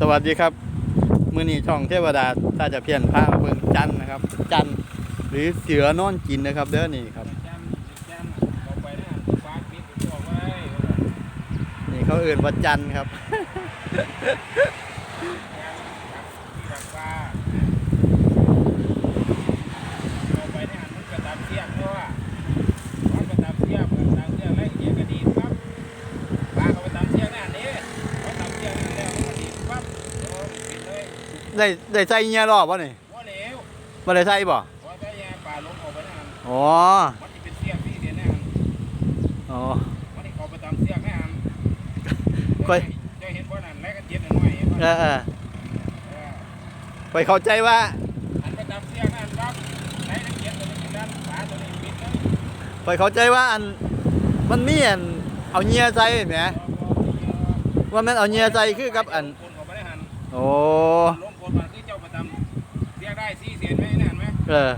สวัสดีครับ มือนี้ช่องเทวดาถ้าจะเพียนพามาเบิ่งจันนะครับ จันหรือเสือนอนกินนะครับ เด้อนี่ครับ นี่เขาเอื่นว่าจันครับ ที่ดักฟ้าเอาไปเนี่ยมันกระตามเทียบเพราะว่ามันกระตามเทียบกระตามเทียบแล้วเอียกระดีปั๊บปลาเขาไปตามเทียบนั่นนี่เขาตามเทียบนั่นแล้วมันกระดีปั๊บโอ้ปิดเลย ได้ได้ใส่เงี้ยรอบวะนี่ว่าเหลวบ่ได้ใส่บ่พอได้ยาปลาลงออกไปนั่นอ๋อมันจะเป็นเสียงที่เดียวนั่นอ๋อมันจะเอาไปตามเสียงนั่นค่อยเจ้าเห็นบ่นั่นแล้วก็เจ็บหน่อยเห็นบ่เออเออเออไปเข้าใจว่าอันไปตามเสียงนั่นครับไหนนักเขียนตัวนี้ด้านขวาตัวนี้ปิดเลยไปเข้าใจว่าอันมันมีอันเอาเงี้ยใส่แหมว่ามันเอาเงี้ยใส่คือกับอันคนเขาไม่ได้หันโอ้ ลงคนมาคือเจ้าไปตามเรียกได้สี่เสียนไหมนั่นไหมเออ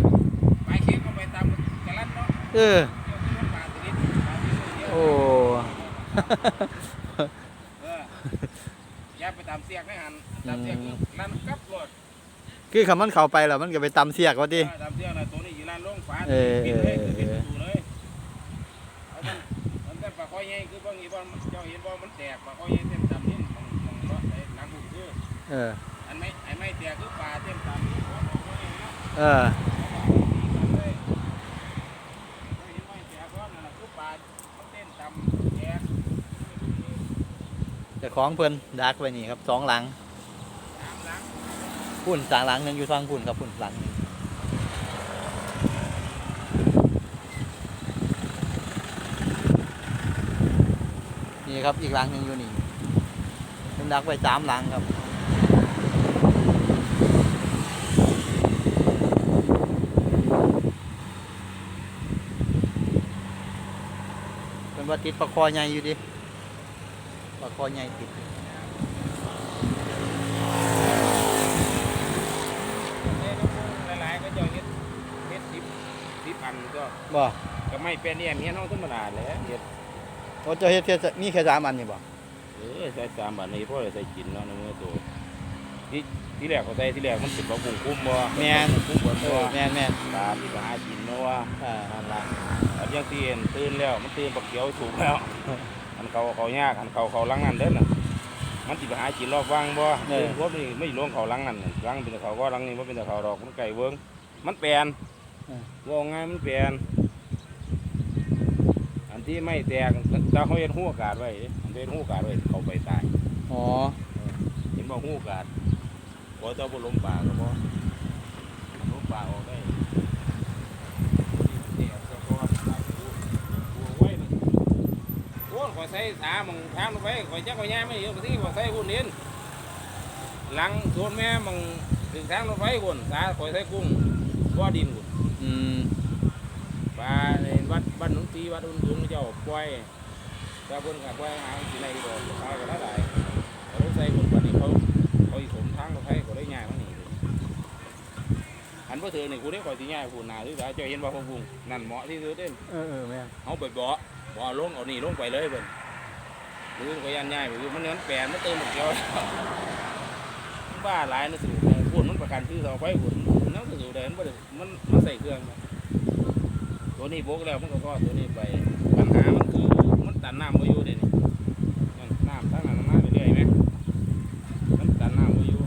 ไปเค้กก็ไปตามกระลัดเนาะเออเจ้าที่มันปลาตัวนี้ปลาที่ตัวเดียวโอ้เอออย่าไปตามเสียกไม่หันตามเสียกคือลั่นกับรถคือคำมันเข้าไปแล้วมันก็ไปตำเสียกว่าติตามเสียกนะตัวนี้อยู่ลั่นลงฝาเออปิดเลยเออปิดประตูเลยเอามันมันแต่ปลาคอยใหญ่คือบ่งี้บ่เจ้าเห็นบ่มันแตกปลาคอยใหญ่เต็มตามนี่มันมันเนาะไอ้หลังบุกคือเอออันไม่ไอ้ไม่แตกคือปลาเต็มตามนี่ เออเลยเห็นไม่แตกเพราะนั่นน่ะคือปลามันเต้นตามแตกเจะของเพิ่นดักไว้นี่ครับสองหลังพุ่นสางหลังหนึ่งอยู่ฟังพุ่นครับพุ่นหลังนึงนี่ครับอีกหลังหนึ่งอยู่นี่เพิ่นดักไว้สามหลังครับ เป็น ว่าติดปลาคอใหญ่อยู่ดิปลาคอใหญ่ติดหลายๆก็จะเฮ็ดเฮ็ดสิบสิบอันก็บ่ก็ไม่เป็นเนี่ยเมียน้องธรรมดาแหละเฮ็ดโอ้เจะเฮ็ดแค่มีแค่สามอันนี่บ่เออใส่สามบาทนี้พ่อได้ใส่กินเนาะในมือตัวที่ ที่แรกเขาใส่ที่แรกมันเป็นปลาบุ้งกุ้มบ่แม่น กุ้มบ่เอตัวอแม่นแม่นตามที่ไปหากินเนาะว่าอ่านั่นล่ะอันยังตีนตื่นแล้วมันตื่นปักเขียวถูกแล้วอันเขาเขายากอันเขาเขาลังนั่นเด้อน่ะมันสิไปหากินรอบว่างบ่ตื่นพวกนี้ไม่ลงเขาลังนั่นน่ะลังเป็นแต่เขาก็ลังนี่บ่เป็นแต่เขาดอกมันไก่เวิงมันแปลนว่าไงมันแปลนอันที่ไม่แตกตาเขาเห็นหูอากาศไว้เด้อันที่เห็นหูอากาศไว้เขาไปตาย อ๋อเห็นบ่หูอากาศ พอเจ้าบ่ลมป่าก็บ่ลมป่าออกได้ขอใส่ถามึงถามลงไปขอยจักขอยย่าไม่เยอะกว่าที่ขอใส่หุ่นเล่นหลังโซนแม่มึงถึงทางรถไฟหุ่นสาขอยใส่กุ้งบ่อดินหุ่นอืมปลาในวัดบ้านหนองตีวัดอุ่นตุนเจ้าปล่อยเจ้าเพิ่นก็ปล่อยหางสิไหนก็บ่ขาก็ได้หลายเขาเลยใส่หุ่นบัดนี้เขาเขาอีสมทางรถไฟก็ได้ง่ายมานี่ อันบ่ถือนี่กูได้ข่อยสิง่ายกูหน้าหรือว่าเจ้าเห็นบ่พวกพุงนั่นเหมาะที่สุดเด้เออเออแม่นเอาไปเบาะเบาะลงเอานี่ลงไปเลยเพิ่นหรือก็ยันง่ายหรือมันนั้นแปลนมันเติมหมดเกี่ยวบ้าหลายนะสิพูดมันประกันชื่อต่อไปพูดนั่นก็อยู่ได้มันบ่ได้มันมันใส่เครื่องมาตัวนี้โบกแล้วมันก็ก็ตัวนี้ไปปัญหามันคือมันตันน้ำมาอยู่เดี๋ยวนี้นั่นน้ำทั้งนั้นมาเรื่อยๆไหมมันตันน้ำมาอยู่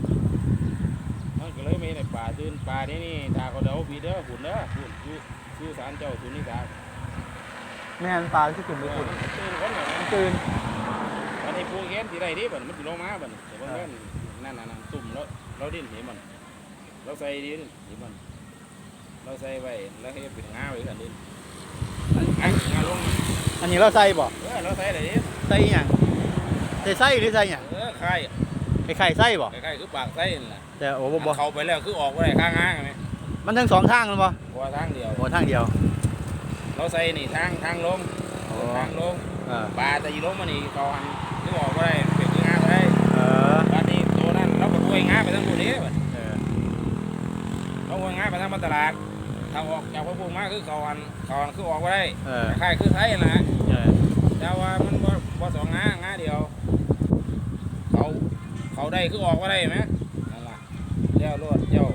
มันก็เลยไม่ได้ปลา ตื่นปลาที่นี่ตาเขาเดาปีเด้อหุ่นเด้อหุ่นอยู่ชื่อสารเจ้าตัวนี้ตาแม่นปลาที่ขึ้นไปเออขุดมันตื่นคนเหรอมันตื่นวันนี้ปูเขียนที่ไรดิบันมันสิลงมาบันแต่บางเรื่องนั่นน่ะนั่นตุ่มแล้วเราดิ้นเห็นมันเราใส่ดินเห็นมันเราใส่ไว้แล้วให้เป็นงาไว้กันดินงางาลงอันนี้เราใส่บ่เออเราใส่อะไรดิใส่อีหยังใส่ไส้หรือใส่หยังเออไข่ไข่ไข่ไส้บ่ไข่คือปากไส้นั่นแหละแต่โอ้บ่บ่เข้าไปแล้วคือออกไปได้ข้างงางไหมมันทั้งสองทางเลยบ่เพราะว่าทางเดียว โอ้ทางเดียว เราใส่นี่ทางทางลงอ๋อ ทางลงเออปลาแต่ยีลงมานี่เขาหันคือออกไปได้เป็นคืองาไปได้เออปลานี้ตัวนั้นเราก็ด้วยงาไปทั้งตัวนี้บัดเออเขาวางง่ายไปทางตลาดถ้าออกจากพระพุงมาคือเขาอันเขาอันคือออกไปได้เออคล้ายๆคือไทยนะเออแต่ว่ามันบ่บ่สองง่าง่าเดียว เขาเขาได้คือออกว่าได้ไหมนั่นล่ะ เลี้ยวรถเจ้า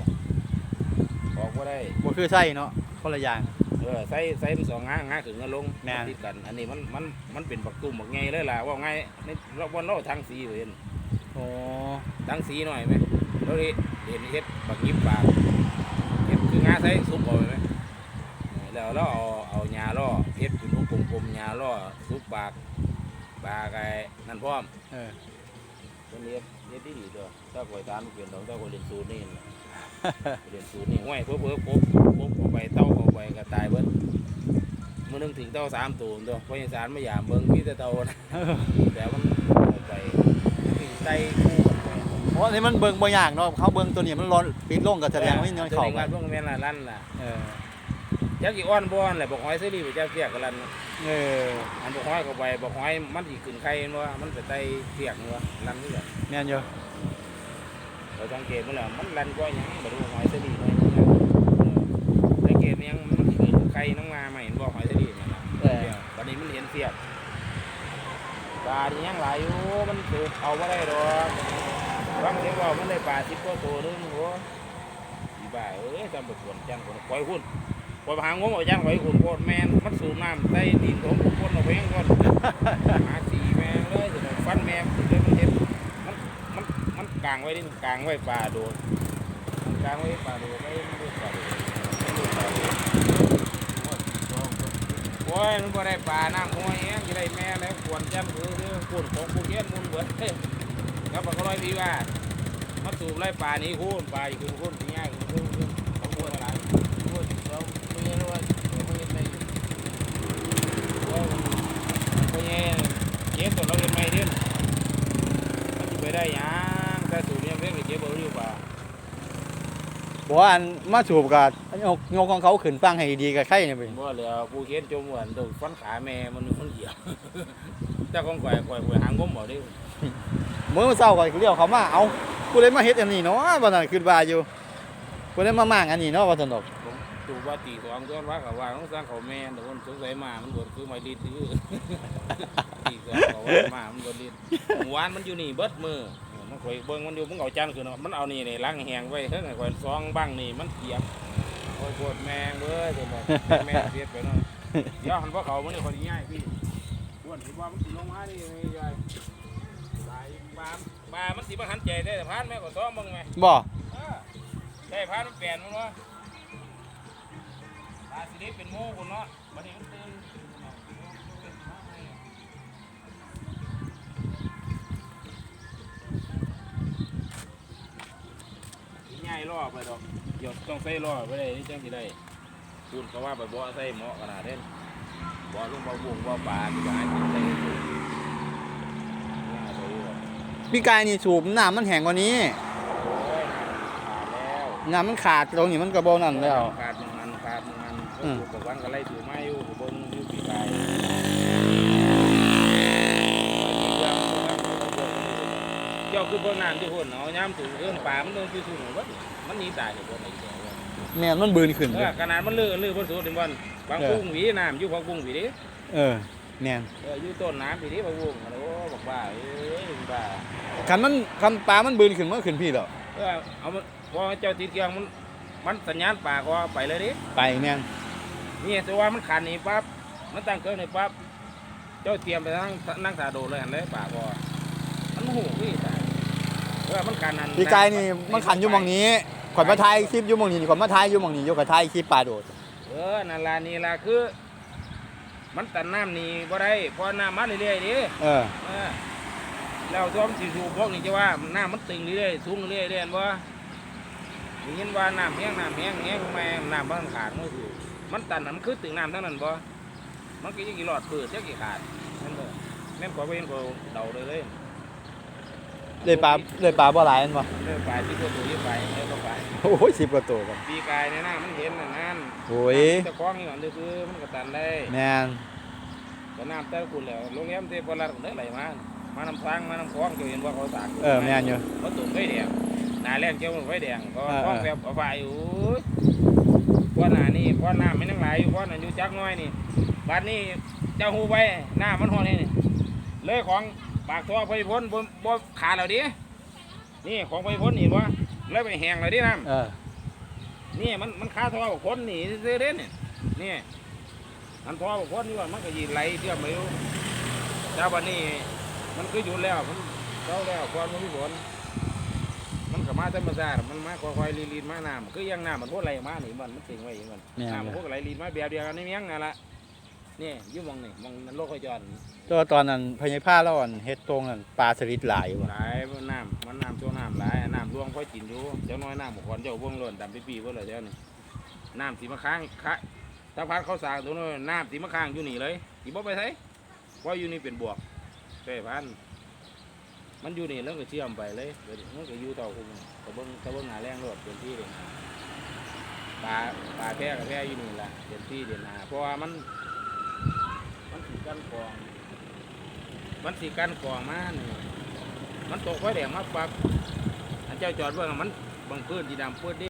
ออกว่าได้ บ่คือไส้เนาะคนละอย่าง เออใส่ใส่มันสองงางาถึงกันลงแม่น ติดกัน อันนี้มันมันมันเป็นบักตุ่มบักไงเลยล่ะว่าไงในเราวันเราทางสีเห็นโอ้ทางสีหน่อยไหมเราเห็นเห็นเฮ็ดบักยิบปากเฮ็ดคืองาใส่ซุปเอาไหมแล้วเราเอาเอาหญ้าล่อเฮ็ดเป็นลูกกลมๆหญ้าล่อซุปปากปากไอ้นั่นพร้อม เออ คนเฮ็ดเฮ็ดดีดีตัวถ้าข่อยตามเปลี่ยนดอกถ้าข่อยเรียนสูตรนี่น่ะเรียนสูตรนี่ห้วยเพิ่มเพิ่มปุ๊บปุ๊บเอาไปเต้าเอาไปก็ตายเบิดมื่อนึงถึงเต้าสามตัวตัวพยาสารไม่ยามเบิ่งมีแต่เต้านะแต่มันเอาไปมีไตคู่กันไปเพราะนี่มันเบิ่งบ่ยากเนาะเขาเบิ่งตัวนี้มันร้อนปิดลงก็แสดงว่ามันยังเข้าแสดงไปว่าเบิ่งแม่นละลั่นล่ะเออ จักกี่อ้อนบ่อนแหละบอกหอยเสรีไปจักเสียกกันลั่นเอออันบอกหอยเข้าไปบอกหอยมันสิขึ้นไข่บ่มันไปไตเสียกบ่ลั่นนี่แหละแม่นอยู่เราสังเกตมันแล้วมันลั่นกว่าหยังบ่รู้หอยเสรีหอยหยังสังเกตมันยังมันสิขึ้นไข่น้องมาใหม่เห็นบ่หอยเสรีนั่นล่ะเออเดี๋ยวตอนนี้มันเห็นเสียบปลาที่ยังหลายอยู่มันถูกเอาไ่ได้ดอกบางเสียงว่ามันได้ปลาสิบกว่าตัวนึงโหอีบ้าเอ้ยจำบทวนจันคนคอยคุณค อยหางงเอาจันคอยคุณโคตรแมนมันสูบน้ำใต้ดินของคนเอาไปยังก่อนหาสีแมงเลยฟันแมงเลยมันเห็นมันมันมันกลางไว้ดิกลางไว้ปลาโดนกลางไว้ปลาโดนไม่ไม่ปลาโดนไม่รู้ปลาโดนโอ้ยมันบ่ได้ปลาน้ำห้วเองจะได้แม่แล้วควรจันคือคือควรของคูเทียนมุนเบิดเฮ้ยครับปลากระร้อยพี่ว่ามันสูบไล่ปลานี้คูนปลาอีกคูนคูนที่คูนคูนคูนของคูนอะไรคูนเราไม่รู้ว่าเราไม่ได้โอ้ย คนนี้เก็บตัวเราเป็นไม่ดิ้นมันจะไปได้ยังแต่สูบยังเพิ่งเก็บเอาอยู่ปลาบ่ว่าอันมาสูบก็ยกยกของเขาขึ้นฟังให้ดีกับไข่นี่เว้ยบ่เหลือผู้เขียนจมหวนโดนฟันขาแม่มันมันเหี่ยวแต่ของข่อยข่อยข่อยหางงมบ่ได้เมื้อเช้าก็เลี้ยวเขามาเอากูเลยมาเฮ็ดอันนี้เนาะว่านั่นคิดว่าอยู่กูเลยมาม่างอันนี้เนาะว่าซั่นดอก ผมดูว่าตีสองตัวว่ากับว่าต้องสร้างเขาแม่แต่คนสงสัยมามันบดคือไม่รีดคือตีสองเขาว่ามามันบดรีดหมู่วานมันอยู่นี่เบิดมือเออมันข่อยเบิ่งมันอยู่มึงเอาจานคือเนาะมันเอานี่นี่ล้างแหงไว้เฮ้ยข่อยซองบ้างนี่มันเกียบข่อยปวดแมงเว้ยเดี๋ยวบอกแม่เสียไปเนาะเดี๋ยวหันพวกเขามันนี่คนง่ายพี่ปวดที่ว่ามันสิลงมานี่ไม่ใหญ่ปลาปลาปลามันสิมาหันใจได้แต่พานแม่ก็ซ้อมมึงไหมบ่เออได้พามันเปลี่ยนมั้งวะ ตาสิได้เป็นโม่คนเนาะวันนี้มันตื่นง่ายล่อไปดอกเดี๋ยวต้องใส่ล่อไปได้นี่จังสิได้คุณเขาว่าไปบ่อใส่เหมาะขนาดนั้นบ่อลงบ่อบุ้งบ่อปลาที่จะหากินได้ง่ายไปอยู่ดอกพี่กายนี่สูบน้ำมันแห้งกว่านี้โอ้ยขาดแล้วน้ำมันขาดตรงนี้มันก็บ่นั่นแล้วขาดหนึ่ง อันขาดหนึ่งอันอืม กับวันก็ไล่ถือไม้อยู่กับบนอยู่ปีกายเจ้าคือเบิ่งน้ำที่หุ่นเอาย้ำถูกเอื้อนป่ามันโดนที่ถูกวัดมันหนีตายอยู่บนไหนเดียวแม่นมันบืนขึ้นเอเลอยขนาดมันเลื่อนเลื่อนบนสุดถึงวันบางกุ้งหวีน้ำอยู่พักกุ้งหวีดิเออแม่นเอออยู่ต้นน้ำหวีดิพักกุ้งโอ้บอกว่าเอ้ยบ้า คันมันคำปลามันบืนขึ้นมันขึ้นพี่แล้วเออเอามันพอเจ้าติดเกียงมันมันสัญญาณป่าก็ไปเลยดิไปแม่น นี่แต่ว่ามันขันนี่ปั๊บมันตั้งเกินนี่ปั๊บเจ้าเตรียมไปนั่งนั่งตาโดเลยหันเลยป่าก็มันหูพี่ตายเออมันขันนั่นพี่กายนี่มันขันอยู่หมองนี้ข่อยมาถ่ายคลิปอยู่หมองนี้ข่อยมาถ่ายอยู่หมองนี้อยู่กับถ่ายคลิปปลาโดดเออนั่นล่ะนี่ล่ะคือ มันตันน้ำนี่บ่ได้เพอน้ำมาเรื่อยๆดิเออเออแล้วซ้อมสีสูบพวกนี้จะว่าน้ำมันตึงเรื่อยๆสูงเรื่อยๆเรื่อยๆบ่ได้ยินว่าน้ำแห้งน้ำแห้งแห้งแม่น้ำมันขาดมันคือ มันตันน่ะมันคือตึงน้ำทั้งนั้นบ่มันก็ยังกี่หลอดเปิดยังกี่ขาดนั่นบ่แม่นขอไปเห็นขอเดาเลยเลยเลยปลาเลยปลาบ่หลายอันบ่เลิกไปที่ตัวตัวยี่ไปเลิกก็ไปโอ้ยสิบกว่าตัวกันปีกายในหน้ามันเห็นนั่นนั่นโอ้ยจะคล้องอยู่อันเดียวคือมันก็ตันได้แม่นก็น้ำเต้าคุณแล้วโรงแรมเทพรัตน์ได้ไหลมามาน้ำทางมาน้ำคลองจะเห็นว่าเขาสร้างเออแม่นอยู่เขาตุ่มไฟแดงหนาแรงเจ้าไฟแดงก็เออคลองเออแบบเอาไฟอยู่เพราะหนานี่เพราะน้ำไม่นั่งไหลอยู่เพราะนั่นอยู่จักน้อยนี่บัดนี้เจ้าหูไว้หน้ามันหอนี่นี่ เลยของปากท่อไปพ้นบ่บ่ขาดแล้วดินี่ของไปพ้นนี่วะแล้วไปแหงเลยดิน้เออำนี่มันมันคาท่อกับคนนี่ซื้อเด่นนี่นี่มันท่อกับคนนี่ว่ามันก็ยีไหลเชื่อมไปอยู่แต่วันนี้มันคืออยู่แล้วมันเจ้าแล้วความมันมีผล มันก็มาธรรมชาติมันมาค่อยๆลีนๆมาน้ำคือยังน้ำมันพวกไหลมานี่มันมันสิงไว้อย่างมันแม่น น้ำมันเลพวยกไหลลีนมาแบบเดียวกันนี่เมียงนั่นละนี่อยุ่หมองนี่หมองมันโลกไฟจรตัวตอนนั้นพญาผ้าเราอันเฮ็ดตรงนั้นปลาสลิดหลายว่ะหลายมันน้ำมันน้ำช่วงน้ำหลายน้ำร่วงค่อยกินอยู่เจ้าน้อยน้ำหมกคนเจ้าเบื้องล้นดำปีปีเพื่อเลยเจ้านี่น้ำสีมะค้างคะถ้าพัดเขาสร้างตัวน้อยน้ำสีมะค้างอยู่นี่เลยสีบ่ไปไสเพราะอยู่นี่เป็นบวกใช่พัน มันอยู่นี่แล้วก็เชื่อมไปเลยเดี๋ยวนี้มันก็อยู่ต่อคุณตะเบิ้งตะเบิ้งหาแรงรถเป็นที่เลยปลาปลาแพร่กับแพร่อยู่นี่แหละเป็นที่เด่นหาเพราะว่ามัน มันสีกันกอง มันสีกันกองมานี่มันตกไฟแดงมาปักอันเจ้าจอดเบิ่งอะมันบางพื้นดีดำพื้นดิ